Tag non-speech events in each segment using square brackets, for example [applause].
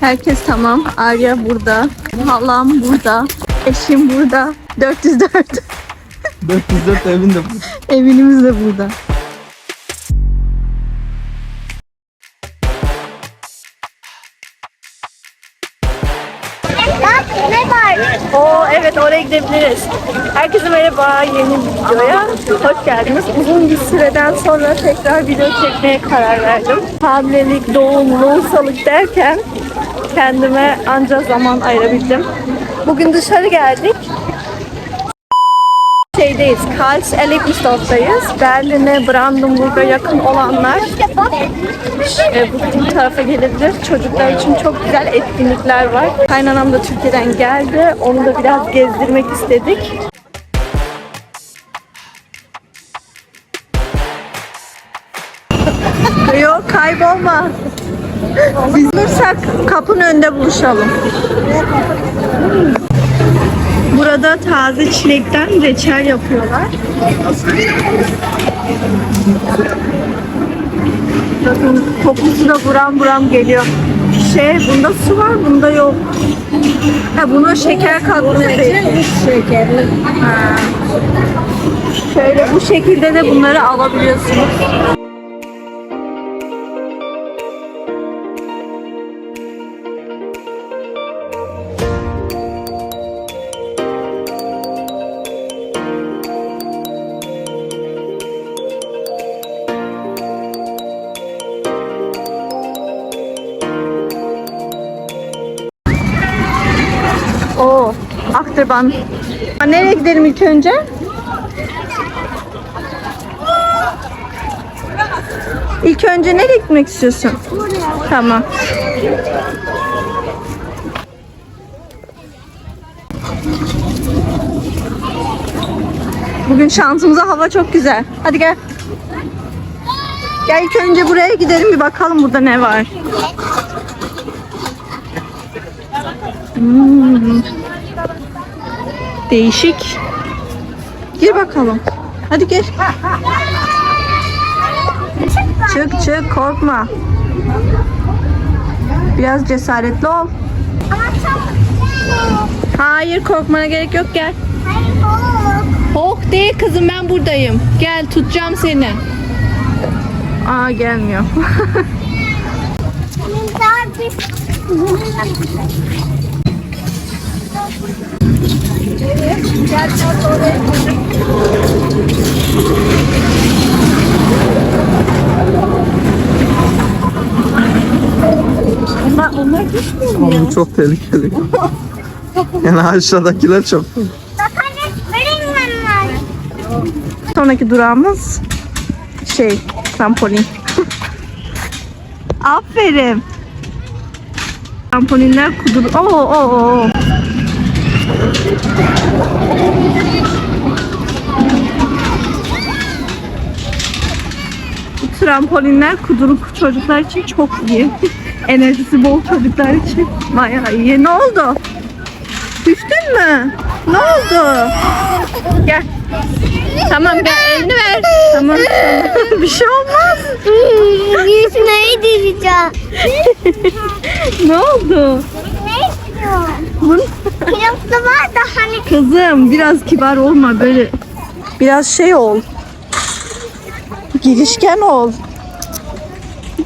Herkes tamam. Arya burada. Halam burada. Eşim burada. 404. 404 evin de bu. [laughs] Evinimiz de burada. Bak ne var? Oo evet oraya gidebiliriz. Herkese merhaba yeni videoya. Hoş geldiniz. Uzun bir süreden sonra tekrar video çekmeye karar verdim. Hamilelik, doğum, lohusalık derken kendime anca zaman ayırabildim. Bugün dışarı geldik. Şeydeyiz, Karls Elektrostorf'tayız. Berlin'e, Brandenburg'a yakın olanlar e, bu tarafa gelebilir. Çocuklar için çok güzel etkinlikler var. Kaynanam da Türkiye'den geldi. Onu da biraz gezdirmek istedik. [laughs] Yok kaybolma. Biz bulursak kapının önünde buluşalım. Burada taze çilekten reçel yapıyorlar. Bakın kokusu da buram buram geliyor. Şey, bunda su var, bunda yok. Ha, buna şeker katmış. Şekerli. Şöyle bu şekilde de bunları alabiliyorsunuz. Ha, Nereye gidelim ilk önce? İlk önce nereye gitmek istiyorsun? Tamam. Bugün şansımıza hava çok güzel. Hadi gel. Gel ilk önce buraya gidelim bir bakalım burada ne var. Hmm. Değişik. Gir bakalım. Hadi gir. Çık çık korkma. Biraz cesaretli ol. Hayır korkmana gerek yok gel. Hok değil kızım ben buradayım. Gel tutacağım seni. Aa gelmiyor. [laughs] [laughs] Bir... onlar, onlar düşmüyor mu Ama ya? bu çok tehlikeli. Yani aşağıdakiler çok. Bak anne. Sonraki durağımız şey trampolin. [laughs] Aferin. Trampolinler kudur. Oo oo oo. Bu trampolinler kuduruk çocuklar için çok iyi. Enerjisi bol çocuklar için bayağı iyi. Ne oldu? Düştün mü? Ne oldu? Gel. Tamam gel elini ver. Tamam tamam. [laughs] Bir şey olmaz. Yüzmeyi diyeceğim. [laughs] Ne oldu? Ne istiyorsun? Bun- Kilotlu var da hani Kızım biraz kibar olma böyle. Biraz şey ol. Girişken ol.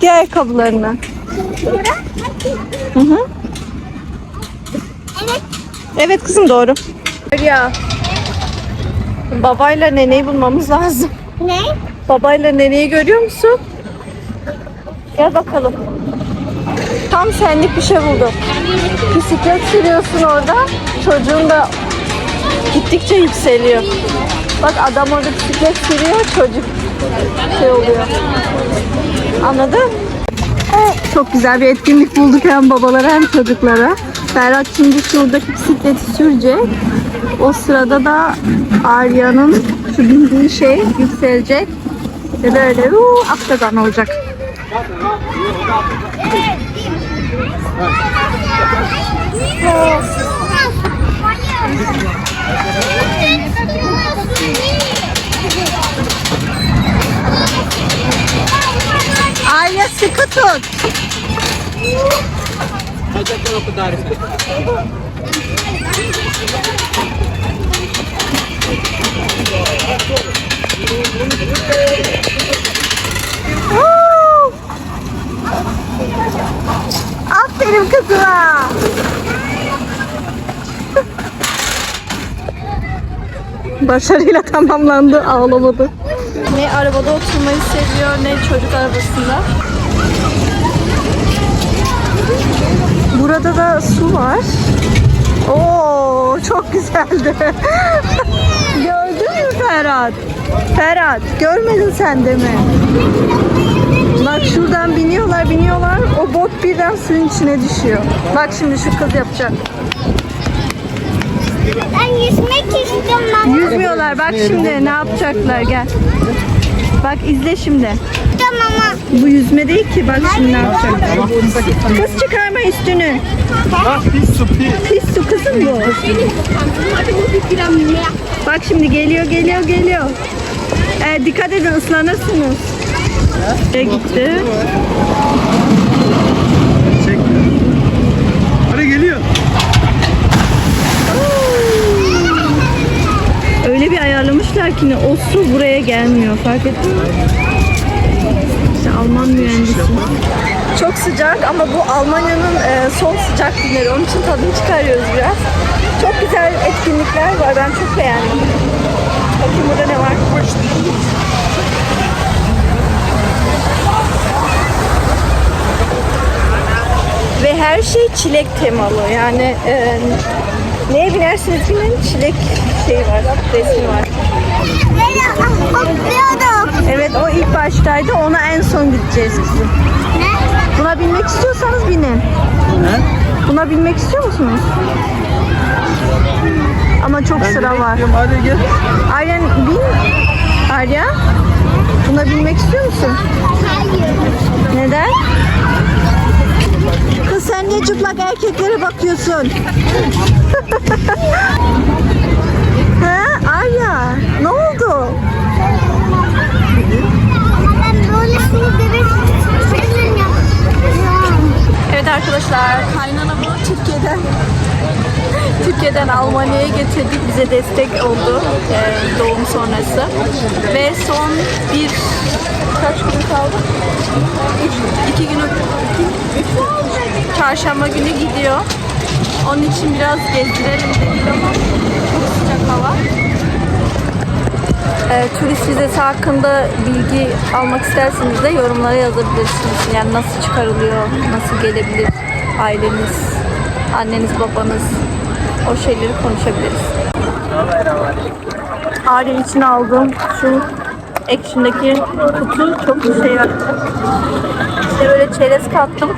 Giy ayakkabılarını. Hı hı. Evet. Evet kızım doğru. Ya. Babayla neneyi bulmamız lazım. ne? Babayla neneyi görüyor musun? Gel bakalım. Tam senlik bir şey buldum. Bisiklet sürüyorsun orada. Çocuğun da gittikçe yükseliyor. Bak adam orada bisiklet sürüyor. Çocuk şey oluyor. Anladın? Çok güzel bir etkinlik bulduk hem babalara hem çocuklara. Ferhat şimdi şuradaki bisikleti sürecek. O sırada da Arya'nın şu bindiği şey yükselecek. Ve böyle uuu aksadan olacak. Arya sıkı tut. Woo! [laughs] Aferin kızıma. Başarıyla tamamlandı. Ağlamadı. Ne arabada oturmayı seviyor ne çocuk arabasında. Burada da su var. Oo çok güzeldi. [laughs] Gördün mü Ferhat? Ferhat görmedin sen de mi? Bak şuradan biniyorlar biniyorlar. O bot birden suyun içine düşüyor. Bak şimdi şu kız yapacak. Ben yüzmek istiyorum ama. Yüzmüyorlar. Bak şimdi ne yapacaklar gel. Bak izle şimdi. ama. Bu yüzme değil ki. Bak şimdi ne yapacak. Kız çıkarma üstünü. Ah pis su pis. Pis su kızım bu. Bak şimdi geliyor geliyor geliyor. Ee, dikkat edin ıslanırsınız. Nereye gitti? Çek. Hadi geliyor. Öyle ayarlamışlar ki o su buraya gelmiyor. Fark ettin mi? İşte Alman mühendisi. Çok sıcak ama bu Almanya'nın e, son sıcak günleri. Onun için tadını çıkarıyoruz biraz. Çok güzel etkinlikler var. Ben çok beğendim. Bakayım burada ne var? Ve her şey çilek temalı. Yani e, neye binersiniz binin çilek şeyi var, resmi var. Evet o ilk baştaydı. Ona en son gideceğiz. Ne? Buna binmek istiyorsanız binin. Buna binmek istiyor musunuz? Ama çok sıra var. Bekliyorum, Hadi gel. Aryan bin. Arya. Buna binmek istiyor musun? Hayır. Neden? Kız sen niye çıplak erkeklere bakıyorsun? [laughs] ha Arya ne oldu? Evet arkadaşlar kaynanamı Türkiye'den Türkiye'den Almanya'ya getirdik. Bize destek oldu e, doğum sonrası. Ve son bir kaç gün kaldı? Üç, iki gün iki, çarşamba günü gidiyor. Onun için biraz gezdirelim dedik ama çok sıcak hava. E, turist vizesi hakkında bilgi almak isterseniz de yorumlara yazabilirsiniz. Yani nasıl çıkarılıyor, nasıl gelebilir aileniz, anneniz, babanız o şeyleri konuşabiliriz. Aile için aldığım şu Action'daki kutu çok şey yaptı. İşte böyle çerez kattım.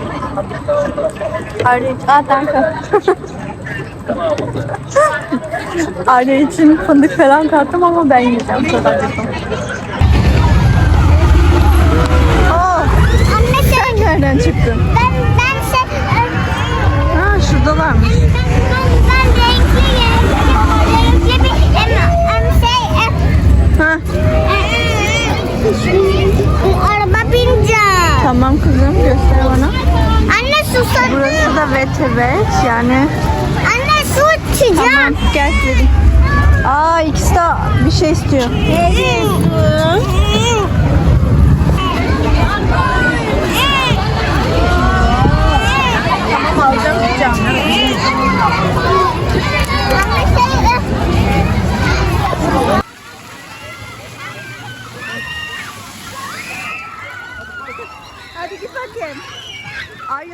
Danke. Aile için fındık falan kattım ama ben yiyeceğim. Çok acıktım. Anne sen nereden çıktın? ben ben şey Ha şuradalarmış. ben ben ben renkli renkli renkli bir em, em, şey em, Ha araba bineceğim. tamam kızım göster bana. Susadım. Burası da vetebet yani. Anne su Tamam içeceğim. gel dedim. Aa ikisi de bir şey istiyor. Tamam alacağım gideceğim. Anne şey Hadi git bakayım. Arya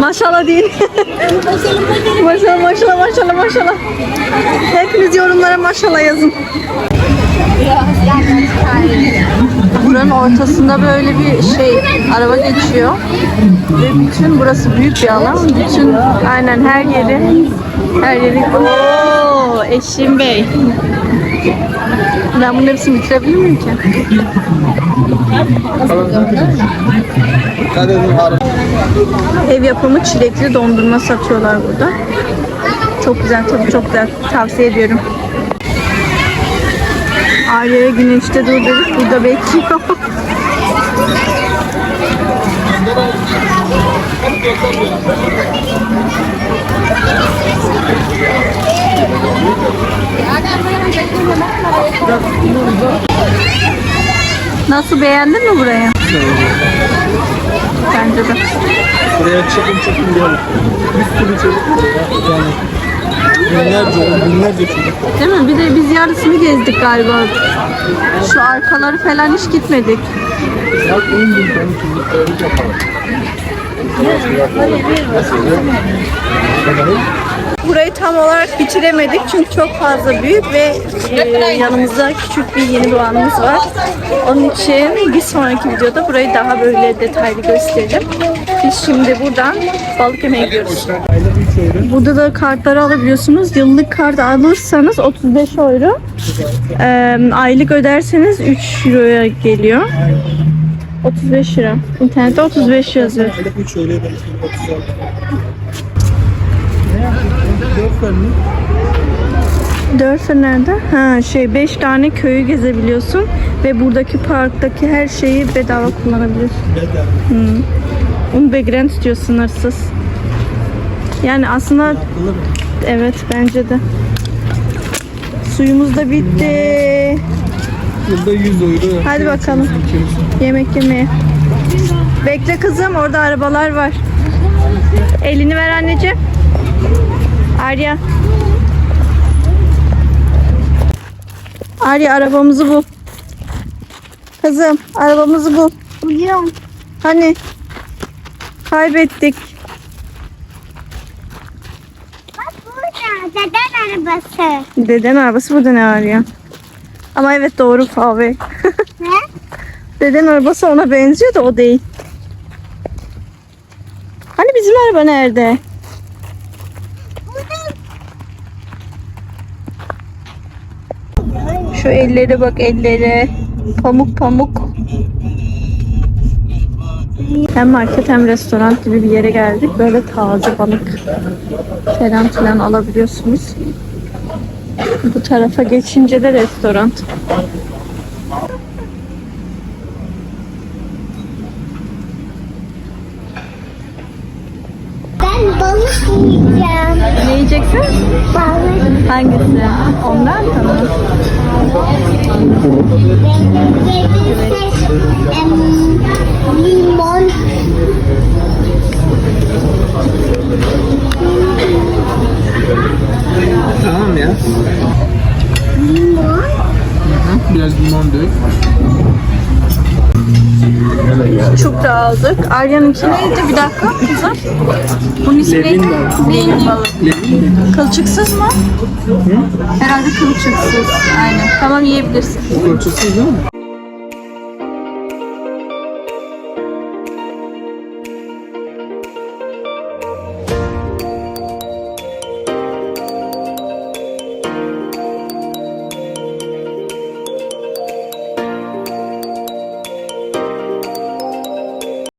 Maşallah değil. maşallah maşallah maşallah maşallah. Hepiniz yorumlara maşallah yazın. Buranın ortasında böyle bir şey araba geçiyor. Ve bütün burası büyük bir alan. Bütün aynen her yeri her yeri. Oo, Eşim Bey. Ben bunun hepsini bitirebilir miyim ki? Ev yapımı çilekli dondurma satıyorlar burada. Çok güzel tabii çok güzel. Tavsiye ediyorum. Arya'ya güneşte durdurduk. Burada bekliyor. Nasıl beğendin mi burayı? Bence de. Buraya çekin çekin diyelim. Bir sürü çocuk var. Yani binlerce, binlerce çocuk. Değil mi? Bir de biz yarısını gezdik galiba. Şu arkaları falan hiç gitmedik. Bak 10 bin tane çocuk öyle yapalım. Burayı tam olarak bitiremedik çünkü çok fazla büyük ve e, yanımızda küçük bir yeni doğanımız var. Onun için bir sonraki videoda burayı daha böyle detaylı gösterelim. Biz şimdi buradan balık yemeye gidiyoruz. Burada da kartları alabiliyorsunuz. Yıllık kart alırsanız 35 euro. Ee, aylık öderseniz 3 euroya geliyor. 35 lira. İnternette 35 yazıyor. Hele 3 öyle belki 36. Dört? Dörfer nerede? Ha şey 5 tane köyü gezebiliyorsun ve buradaki parktaki her şeyi bedava kullanabiliyorsun. Bedava. Unbegrenzt diyor sınırsız. Yani aslında evet bence de. Suyumuz da bitti. Yılda 100 euro. Hadi bakalım. Yemek yemeye. Bekle kızım orada arabalar var. Elini ver anneciğim. Arya. Arya arabamızı bul. Kızım arabamızı bul. Buluyorum. Hani kaybettik. Bak burada deden arabası. Deden arabası burada ne Arya? Ama evet doğru Favi. [laughs] Ne? Deden arabası ona benziyor da o değil. Hani bizim araba nerede? Şu ellere bak ellere. Pamuk pamuk. Hem market hem restoran gibi bir yere geldik. Böyle taze balık falan filan alabiliyorsunuz. Bu tarafa geçince de restoran. Ben balık yiyeceğim. Ne yiyeceksin? Balık. Hangisi? Ondan mı? Limon. Tamam ya. Limon. Biraz limon dök. Çok da aldık. Arya'nınki neydi? Bir dakika kızım. Bunun ismi neydi? Neydi. Kılçıksız mı? Herhalde kılçıksız. Aynen. Tamam yiyebilirsin. Kılçıksız değil mi?